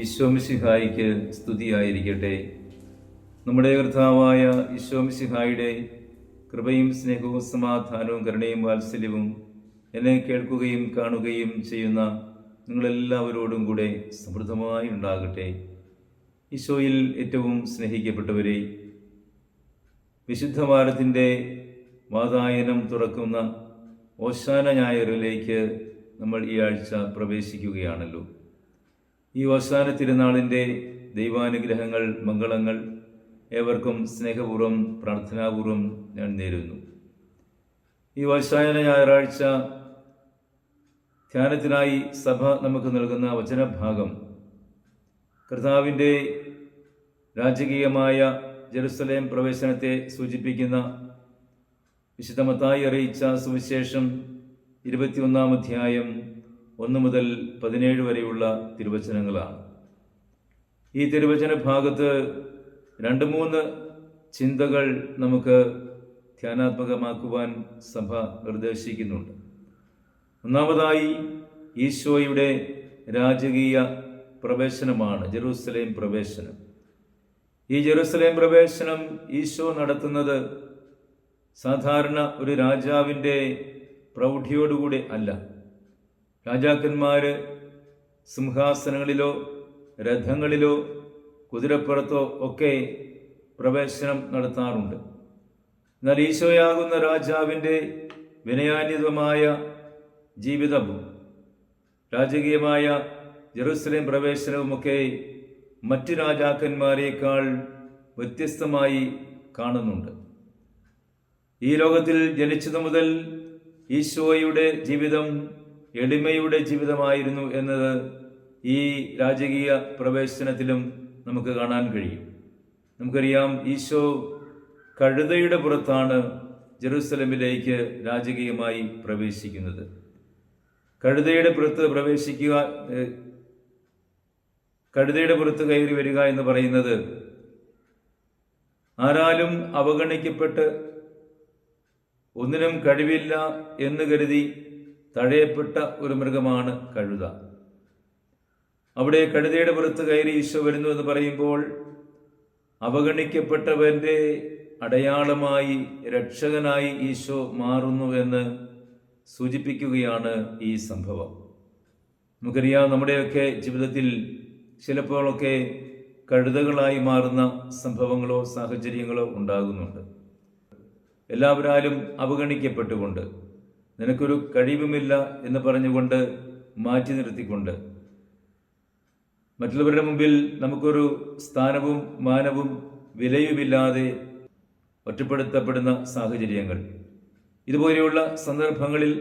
ഈശോമിശിഹായിക്ക് സ്തുതിയായിരിക്കട്ടെ. നമ്മുടെ കർത്താവായ ഈശോമിസിഹായുടെ കൃപയും സ്നേഹവും സമാധാനവും കരുണയും വാത്സല്യവും എന്നെ കേൾക്കുകയും കാണുകയും ചെയ്യുന്ന നിങ്ങളെല്ലാവരോടും കൂടെ സമൃദ്ധമായി ഉണ്ടാകട്ടെ. ഈശോയിൽ ഏറ്റവും സ്നേഹിക്കപ്പെട്ടവരെ വിശുദ്ധ വാതായനം തുറക്കുന്ന ഓശാന ഞായറിലേക്ക് നമ്മൾ ഈ ആഴ്ച പ്രവേശിക്കുകയാണല്ലോ. ഈ അവസാന തിരുനാളിന്റെ ദൈവാനുഗ്രഹങ്ങൾ മംഗളങ്ങൾ ഏവർക്കും സ്നേഹപൂർവം പ്രാർത്ഥനാപൂർവം ഞാൻ നേരുന്നു. ഈ ഓശാന ഞായറാഴ്ച ധ്യാനത്തിനായി സഭ നമുക്ക് നൽകുന്ന വചനഭാഗം കർത്താവിന്റെ രാജകീയമായ ജെറുസലേം പ്രവേശനത്തെ സൂചിപ്പിക്കുന്ന വിശുദ്ധമത്തായി അറിയിച്ച സുവിശേഷം ഇരുപത്തിയൊന്നാം അധ്യായം ഒന്ന് മുതൽ പതിനേഴ് വരെയുള്ള തിരുവചനങ്ങളാണ്. ഈ തിരുവചന ഭാഗത്ത് രണ്ട് മൂന്ന് ചിന്തകൾ നമുക്ക് ധ്യാനാത്മകമാക്കുവാൻ സഭ നിർദ്ദേശിക്കുന്നുണ്ട്. ഒന്നാമതായി ഈശോയുടെ രാജകീയ പ്രവേശനമാണ് ജെറൂസലേം പ്രവേശനം. ഈ ജെറൂസലേം പ്രവേശനം ഈശോ നടത്തുന്നത് സാധാരണ ഒരു രാജാവിന്റെ പ്രൗഢിയോടുകൂടി അല്ല. രാജാക്കന്മാർ സിംഹാസനങ്ങളിലോ രഥങ്ങളിലോ കുതിരപ്പുറത്തോ ഒക്കെ പ്രവേശനം നടത്താറുണ്ട്. എന്നാൽ ഈശോയാകുന്ന രാജാവിന്റെ വിനയാന്വിതമായ ജീവിതവും രാജകീയമായ ജെറുസലേം പ്രവേശനവുമൊക്കെ മറ്റ് രാജാക്കന്മാരെക്കാൾ വ്യത്യസ്തമായി കാണുന്നുണ്ട്. ഈ ലോകത്തിൽ ജനിച്ചതു മുതൽ ഈശോയുടെ ജീവിതം എളിമയുടെ ജീവിതമായിരുന്നു എന്നത് ഈ രാജകീയ പ്രവേശനത്തിലും നമുക്ക് കാണാൻ കഴിയും. നമുക്കറിയാം ഈശോ കഴുതയുടെ പുറത്താണ് ജെറൂസലമിലേക്ക് രാജകീയമായി പ്രവേശിക്കുന്നത്. കഴുതയുടെ പുറത്ത് പ്രവേശിക്കുക കഴുതയുടെ പുറത്ത് കയറി വരിക എന്ന് പറയുന്നത് ആരാലും അവഗണിക്കപ്പെട്ട് ഒന്നിനും കഴിവില്ല എന്ന് കരുതി തഴയപ്പെട്ട ഒരു മൃഗമാണ് കഴുത. അവിടെ കഴുതയുടെ പുറത്ത് കയറി ഈശോ വരുന്നു എന്ന് പറയുമ്പോൾ അവഗണിക്കപ്പെട്ടവന്റെ അടയാളമായി രക്ഷകനായി ഈശോ മാറുന്നു എന്ന് സൂചിപ്പിക്കുകയാണ് ഈ സംഭവം. നമുക്കറിയാം നമ്മുടെയൊക്കെ ജീവിതത്തിൽ ചിലപ്പോഴൊക്കെ കഴുതകളായി മാറുന്ന സംഭവങ്ങളോ സാഹചര്യങ്ങളോ ഉണ്ടാകുന്നുണ്ട്. എല്ലാവരാലും അവഗണിക്കപ്പെട്ടുകൊണ്ട് നിനക്കൊരു കഴിവുമില്ല എന്ന് പറഞ്ഞുകൊണ്ട് മാറ്റി നിർത്തിക്കൊണ്ട്. മറ്റുള്ളവരുടെ മുമ്പിൽ നമുക്കൊരു സ്ഥാനവും മാനവും വിലയുമില്ലാതെ ഒറ്റപ്പെടുത്തപ്പെടുന്ന സാഹചര്യങ്ങൾ. ഇതുപോലെയുള്ള സന്ദർഭങ്ങളിൽ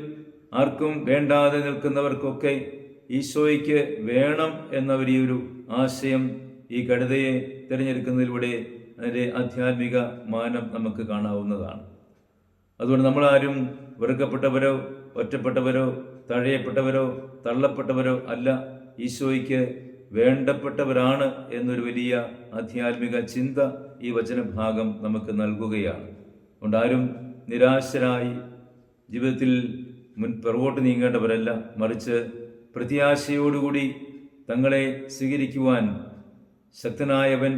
ആർക്കും വേണ്ടാതെ നിൽക്കുന്നവർക്കൊക്കെ ഈശോയ്ക്ക് വേണം എന്ന ഒരു ആശയം ഈ കടുതയെ തിരഞ്ഞെടുക്കുന്നതിലൂടെ അതിന്റെ ആധ്യാത്മിക മാനം നമുക്ക് കാണാവുന്നതാണ്. അതുകൊണ്ട് നമ്മളാരും വെറുക്കപ്പെട്ടവരോ ഒറ്റപ്പെട്ടവരോ തഴയപ്പെട്ടവരോ തള്ളപ്പെട്ടവരോ അല്ല. ഈശോയ്ക്ക് വേണ്ടപ്പെട്ടവരാണ് എന്നൊരു വലിയ ആധ്യാത്മിക ചിന്ത ഈ വചനഭാഗം നമുക്ക് നൽകുകയാണ്. അതുകൊണ്ട് ആരും നിരാശരായി ജീവിതത്തിൽ മുൻ പിറകോട്ട് നീങ്ങേണ്ടവരല്ല. മറിച്ച് പ്രത്യാശയോടുകൂടി തങ്ങളെ സ്വീകരിക്കുവാൻ ശക്തനായവൻ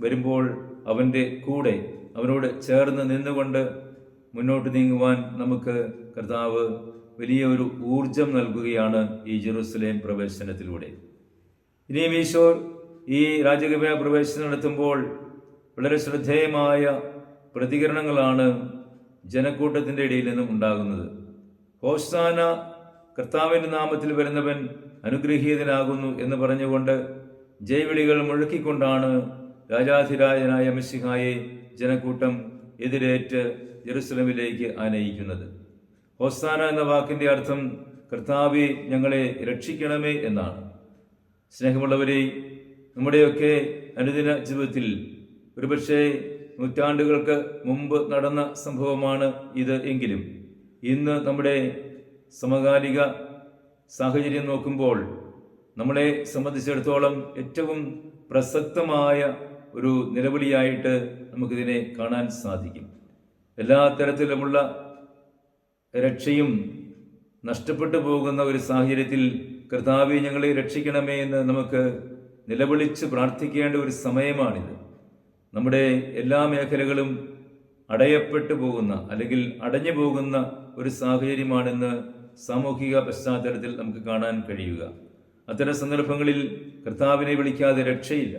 വരുമ്പോൾ അവന്റെ കൂടെ അവനോട് ചേർന്ന് നിന്നുകൊണ്ട് മുന്നോട്ട് നീങ്ങുവാൻ നമുക്ക് കർത്താവ് വലിയ ഒരു ഊർജം നൽകുകയാണ് ഈ ജെറുസലേം പ്രവേശനത്തിലൂടെ. ഇനിയും ഈശോ ഈ രാജകീയ പ്രവേശനം നടത്തുമ്പോൾ വളരെ ശ്രദ്ധേയമായ പ്രതികരണങ്ങളാണ് ജനക്കൂട്ടത്തിന്റെ ഇടയിൽ നിന്നും ഉണ്ടാകുന്നത്. ഹോസാന കർത്താവിന്റെ നാമത്തിൽ വരുന്നവൻ അനുഗ്രഹീതനാകുന്നു എന്ന് പറഞ്ഞുകൊണ്ട് ജൈവിളികൾ മുഴക്കിക്കൊണ്ടാണ് രാജാധിരാജനായ മിശിഹായെ ജനക്കൂട്ടം എതിരേറ്റ് ജെറുസലമിലേക്ക് ആനയിക്കുന്നത്. ഹോസാന എന്ന വാക്കിന്റെ അർത്ഥം കർത്താവെ ഞങ്ങളെ രക്ഷിക്കണമേ എന്നാണ്. സ്നേഹമുള്ളവരെ നമ്മുടെയൊക്കെ അനുദിന ജീവിതത്തിൽ ഒരുപക്ഷെ നൂറ്റാണ്ടുകൾക്ക് മുമ്പ് നടന്ന സംഭവമാണ് ഇത് എങ്കിലും. ഇന്ന് നമ്മുടെ സമകാലിക സാഹചര്യം നോക്കുമ്പോൾ നമ്മളെ സംബന്ധിച്ചിടത്തോളം ഏറ്റവും പ്രസക്തമായ ഒരു നിലവിളിയായിട്ട് നമുക്കിതിനെ കാണാൻ സാധിക്കും. എല്ലാ തരത്തിലുമുള്ള രക്ഷയും നഷ്ടപ്പെട്ടു പോകുന്ന ഒരു സാഹചര്യത്തിൽ കർത്താവെ ഞങ്ങളെ രക്ഷിക്കണമേ എന്ന് നമുക്ക് നിലവിളിച്ച് പ്രാർത്ഥിക്കേണ്ട ഒരു സമയമാണിത്. നമ്മുടെ എല്ലാ മേഖലകളും അടയപ്പെട്ടു പോകുന്ന അല്ലെങ്കിൽ അടഞ്ഞു പോകുന്ന ഒരു സാഹചര്യമാണെന്ന് സാമൂഹിക പശ്ചാത്തലത്തിൽ നമുക്ക് കാണാൻ കഴിയുക. അത്തരം സന്ദർഭങ്ങളിൽ കർത്താവിനെ വിളിക്കാതെ രക്ഷയില്ല.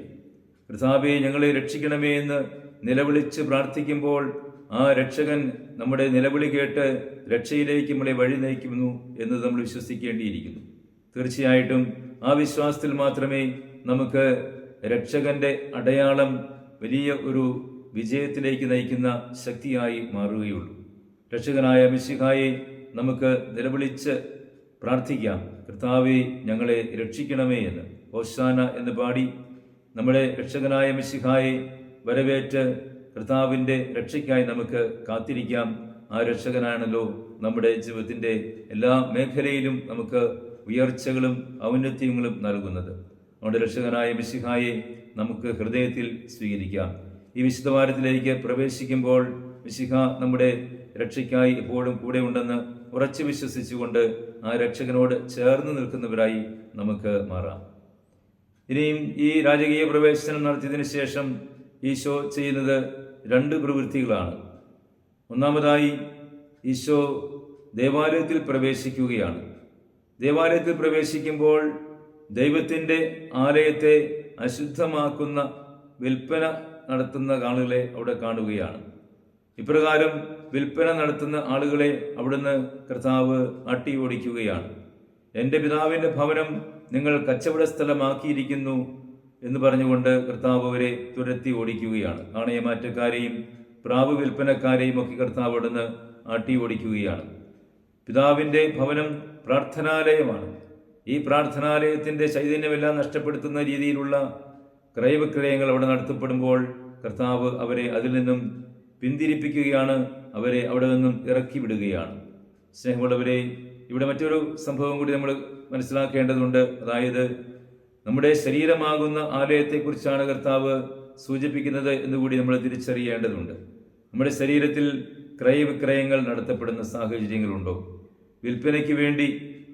കർത്താവെ ഞങ്ങളെ രക്ഷിക്കണമേ എന്ന് നിലവിളിച്ച് പ്രാർത്ഥിക്കുമ്പോൾ ആ രക്ഷകൻ നമ്മുടെ നിലവിളി കേട്ട് രക്ഷയിലേക്ക് നമ്മളെ വഴി നയിക്കുന്നു എന്ന് നമ്മൾ വിശ്വസിക്കേണ്ടിയിരിക്കുന്നു. തീർച്ചയായിട്ടും ആ വിശ്വാസത്തിൽ മാത്രമേ നമുക്ക് രക്ഷകന്റെ അടയാളം വലിയ ഒരു വിജയത്തിലേക്ക് നയിക്കുന്ന ശക്തിയായി മാറുകയുള്ളൂ. രക്ഷകനായ മിശിഹായെ നമുക്ക് നിലവിളിച്ച് പ്രാർത്ഥിക്കാം. കർത്താവെ ഞങ്ങളെ രക്ഷിക്കണമേ എന്ന്. ഓശാന എന്ന് പാടി നമ്മുടെ രക്ഷകനായ മിശിഹായെ വരവേറ്റ് കർത്താവിന്റെ രക്ഷയ്ക്കായി നമുക്ക് കാത്തിരിക്കാം. ആ രക്ഷകനാണല്ലോ നമ്മുടെ ജീവിതത്തിന്റെ എല്ലാ മേഖലയിലും നമുക്ക് ഉയർച്ചകളും ഔന്നത്യങ്ങളും നൽകുന്നത്. നമ്മുടെ രക്ഷകനായ മിശിഹായെ നമുക്ക് ഹൃദയത്തിൽ സ്വീകരിക്കാം. ഈ വിശുദ്ധവാരത്തിലേക്ക് പ്രവേശിക്കുമ്പോൾ മിശിഹ നമ്മുടെ രക്ഷയ്ക്കായി എപ്പോഴും കൂടെ ഉണ്ടെന്ന് ഉറച്ചു വിശ്വസിച്ചുകൊണ്ട് ആ രക്ഷകനോട് ചേർന്ന് നിൽക്കുന്നവരായി നമുക്ക് മാറാം. ഇനിയും ഈ രാജകീയ പ്രവേശനം നടത്തിയതിനു ശേഷം ഈശോ ചെയ്യുന്നത് രണ്ട് പ്രവൃത്തികളാണ്. ഒന്നാമതായി ഈശോ ദേവാലയത്തിൽ പ്രവേശിക്കുകയാണ്. ദേവാലയത്തിൽ പ്രവേശിക്കുമ്പോൾ ദൈവത്തിന്റെ ആലയത്തെ അശുദ്ധമാക്കുന്ന വിൽപ്പന നടത്തുന്ന ആളുകളെ അവിടെ കാണുകയാണ്. ഇപ്രകാരം വിൽപ്പന നടത്തുന്ന ആളുകളെ അവിടുന്ന് കർത്താവ് അട്ടി ഓടിക്കുകയാണ് എന്റെ പിതാവിന്റെ ഭവനം നിങ്ങൾ കച്ചവട സ്ഥലമാക്കിയിരിക്കുന്നു എന്ന് പറഞ്ഞുകൊണ്ട് കർത്താവ് അവരെ തുരത്തി ഓടിക്കുകയാണ്. നാണയമാറ്റക്കാരെയും പ്രാവ് വിൽപ്പനക്കാരെയും ഒക്കെ കർത്താവ് അവിടുന്ന് ആട്ടി ഓടിക്കുകയാണ്. പിതാവിന്റെ ഭവനം പ്രാർത്ഥനാലയമാണ്. ഈ പ്രാർത്ഥനാലയത്തിന്റെ ചൈതന്യമെല്ലാം നഷ്ടപ്പെടുത്തുന്ന രീതിയിലുള്ള ക്രയവിക്രയങ്ങൾ അവിടെ നടത്തപ്പെടുമ്പോൾ കർത്താവ് അവരെ അതിൽ നിന്നും പിന്തിരിപ്പിക്കുകയാണ്. അവരെ അവിടെ നിന്നും ഇറക്കി വിടുകയാണ്. സ്നേഹമുള്ളവരെ ഇവിടെ മറ്റൊരു സംഭവം കൂടി നമ്മൾ മനസ്സിലാക്കേണ്ടതുണ്ട്. അതായത് നമ്മുടെ ശരീരമാകുന്ന ആലയത്തെക്കുറിച്ചാണ് കർത്താവ് സൂചിപ്പിക്കുന്നത് എന്ന് കൂടി നമ്മൾ തിരിച്ചറിയേണ്ടതുണ്ട്. നമ്മുടെ ശരീരത്തിൽ ക്രയവിക്രയങ്ങൾ നടത്തപ്പെടുന്ന സാഹചര്യങ്ങളുണ്ടോ? വിൽപ്പനയ്ക്ക് വേണ്ടി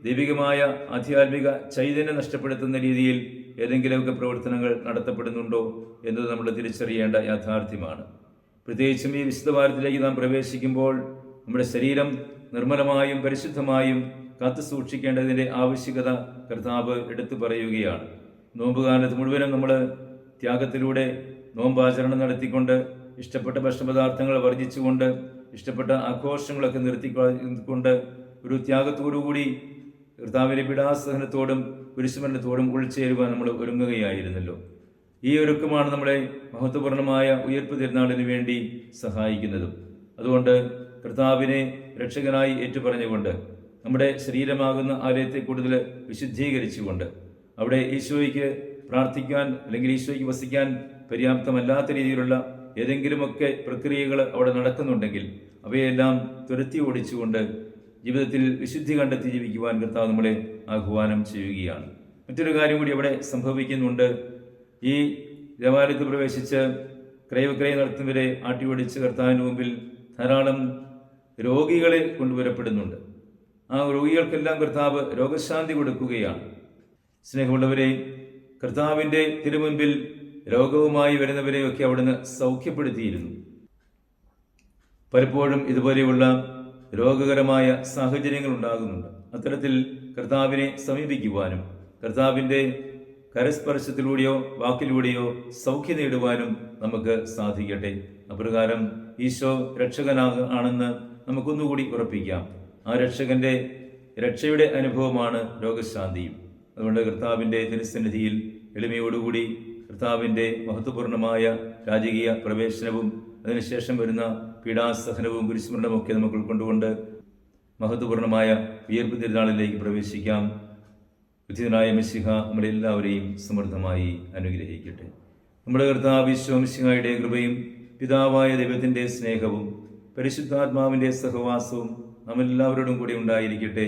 ദൈവികമായ ആധ്യാത്മിക ചൈതന്യം നഷ്ടപ്പെടുത്തുന്ന രീതിയിൽ ഏതെങ്കിലുമൊക്കെ പ്രവർത്തനങ്ങൾ നടത്തപ്പെടുന്നുണ്ടോ എന്നത് നമ്മൾ തിരിച്ചറിയേണ്ട യാഥാർത്ഥ്യമാണ്. പ്രത്യേകിച്ചും ഈ വിശുദ്ധവാരത്തിലേക്ക് നാം പ്രവേശിക്കുമ്പോൾ നമ്മുടെ ശരീരം നിർമ്മലമായും പരിശുദ്ധമായും കാത്തു സൂക്ഷിക്കേണ്ടതിന്റെ ആവശ്യകത കർത്താവ് എടുത്തു പറയുകയാണ്. നോമ്പുകാലത്ത് മുഴുവനും നമ്മൾ ത്യാഗത്തിലൂടെ നോമ്പാചരണം നടത്തിക്കൊണ്ട് ഇഷ്ടപ്പെട്ട ഭക്ഷണപദാർത്ഥങ്ങൾ വർജിച്ചുകൊണ്ട് ഇഷ്ടപ്പെട്ട ആഘോഷങ്ങളൊക്കെ നിർത്തിക്കൊണ്ട് ഒരു ത്യാഗത്തോടുകൂടി കർത്താവിലെ പീഡാസഹനത്തോടും കുരിശുമരണത്തോടും ഉൾച്ചേരുവാൻ നമ്മൾ ഒരുങ്ങുകയായിരുന്നല്ലോ. ഈ ഒരുക്കമാണ് നമ്മളെ മഹത്വപൂർണമായ ഉയർപ്പ് തിരുനാളിന് വേണ്ടി സഹായിക്കുന്നതും. അതുകൊണ്ട് കർത്താവിനെ രക്ഷകനായി ഏറ്റുപറഞ്ഞുകൊണ്ട് നമ്മുടെ ശരീരമാകുന്ന ആലയത്തെ കൂടുതൽ വിശുദ്ധീകരിച്ചുകൊണ്ട് അവിടെ ഈശോയ്ക്ക് പ്രാർത്ഥിക്കാൻ അല്ലെങ്കിൽ ഈശോയ്ക്ക് വസിക്കാൻ പര്യാപ്തമല്ലാത്ത രീതിയിലുള്ള ഏതെങ്കിലുമൊക്കെ പ്രക്രിയകൾ അവിടെ നടക്കുന്നുണ്ടെങ്കിൽ അവയെല്ലാം തുരത്തി ഓടിച്ചുകൊണ്ട് ജീവിതത്തിൽ വിശുദ്ധി കണ്ടെത്തി ജീവിക്കുവാൻ കർത്താവ് നമ്മളെ ആഹ്വാനം ചെയ്യുകയാണ്. മറ്റൊരു കാര്യം കൂടി അവിടെ സംഭവിക്കുന്നുണ്ട്. ഈ ദേവാലയത്തിൽ പ്രവേശിച്ച് ക്രയവിക്രയം നടത്തുന്നവരെ ആട്ടിയോടിച്ച് കർത്താവിന്റെ മുമ്പിൽ ധാരാളം രോഗികളെ കൊണ്ടുവരപ്പെടുന്നുണ്ട്. ആ രോഗികൾക്കെല്ലാം കർത്താവ് രോഗശാന്തി കൊടുക്കുകയാണ്. സ്നേഹമുള്ളവരെ കർത്താവിന്റെ തിരുമുൻപിൽ രോഗവുമായി വരുന്നവരെയൊക്കെ അവിടുന്ന് സൗഖ്യപ്പെടുത്തിയിരുന്നു. പലപ്പോഴും ഇതുപോലെയുള്ള രോഗകരമായ സാഹചര്യങ്ങൾ ഉണ്ടാകുന്നുണ്ട്. അത്തരത്തിൽ കർത്താവിനെ സമീപിക്കുവാനും കർത്താവിന്റെ കരസ്പർശത്തിലൂടെയോ വാക്കിലൂടെയോ സൗഖ്യം നേടുവാനും നമുക്ക് സാധിക്കട്ടെ. അപ്രകാരം ഈശോ രക്ഷകനാക ആണെന്ന് നമുക്കൊന്നുകൂടി ഉറപ്പിക്കാം. ആ രക്ഷകന്റെ രക്ഷയുടെ അനുഭവമാണ് രോഗശാന്തിയും. അതുകൊണ്ട് കർത്താവിന്റെ തിരുസന്നിധിയിൽ എളിമയോടുകൂടി കർത്താവിന്റെ മഹത്വപൂർണമായ രാജകീയ പ്രവേശനവും അതിനുശേഷം വരുന്ന പീഡാസഹനവും ഗുരുസ്മരണമൊക്കെ നമുക്ക് ഉൾക്കൊണ്ടുകൊണ്ട് മഹത്വപൂർണമായ ഉയർപ്പ് തിരുനാളിലേക്ക് പ്രവേശിക്കാം. വിധിതനായ മിശിഹ നമ്മളെല്ലാവരെയും സമൃദ്ധമായി അനുഗ്രഹിക്കട്ടെ. നമ്മുടെ കർത്താവ് വിശ്വമിശിഹായുടെ കൃപയും പിതാവായ ദൈവത്തിന്റെ സ്നേഹവും പരിശുദ്ധാത്മാവിന്റെ സഹവാസവും നമ്മളെല്ലാവരോടും കൂടി ഉണ്ടായിരിക്കട്ടെ.